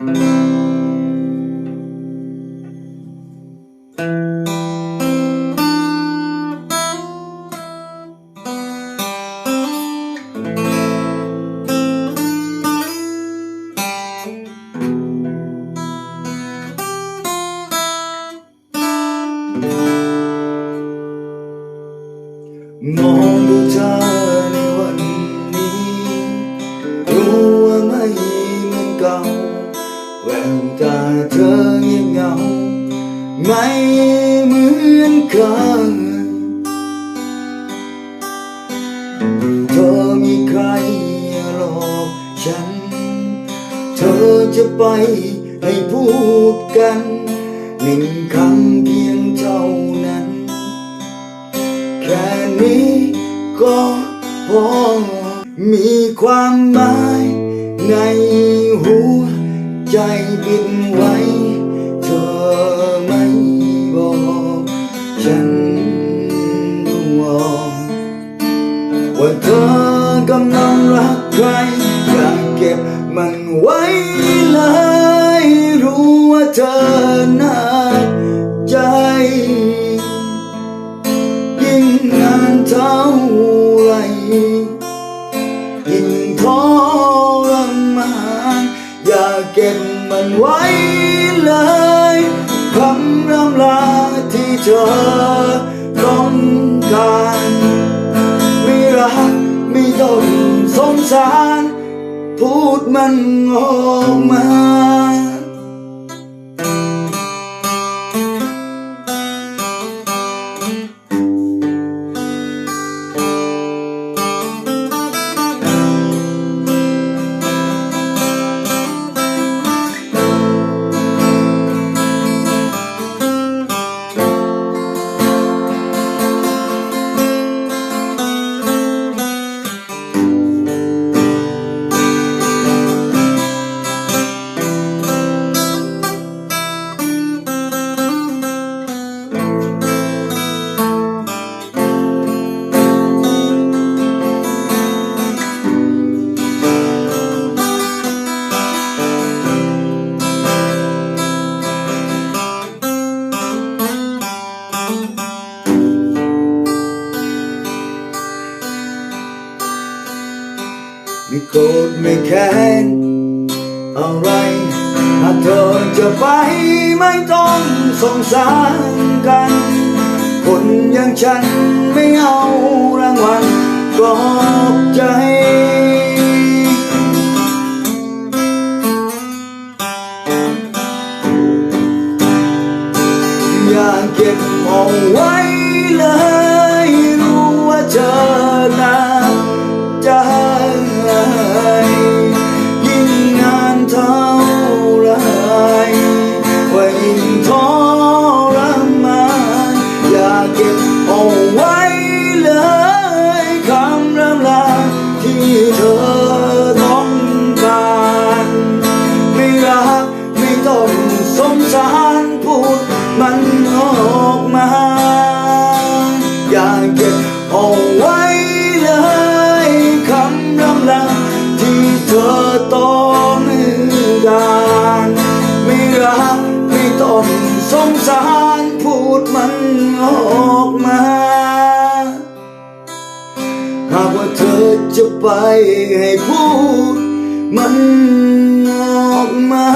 มอง ตาเธอเงียบเงา ไม่เหมือนเคยเธอมีใครหลอกฉัน เธอจะไปให้พูดกันหนึ่งคำเพียงเท่านั้น แค่นี้ก็พอมีความหมายในหัว ใจบินไว้เธอไม่บอก ฉันรู้ว่าเธอกำลังรักใครอยากเก็บมันไว้เลยรู้ว่าเธอน่าใจ ยิ่งนานเท่าไรยิ่ง เก็บมันไว้เลยคำรำลาที่เธอต้องการไม่รักไม่ต้องสงสาร พูดมันออกมา ไม่โกรธไม่แค้นอะไรหากเธอจะไปไม่ต้องสงสารกัน คนอย่างฉันไม่เอารางวัลปลอบใจ ตนสงสารพูดมันออกมา หากว่าเธอจะไปให้พูดมันออกมา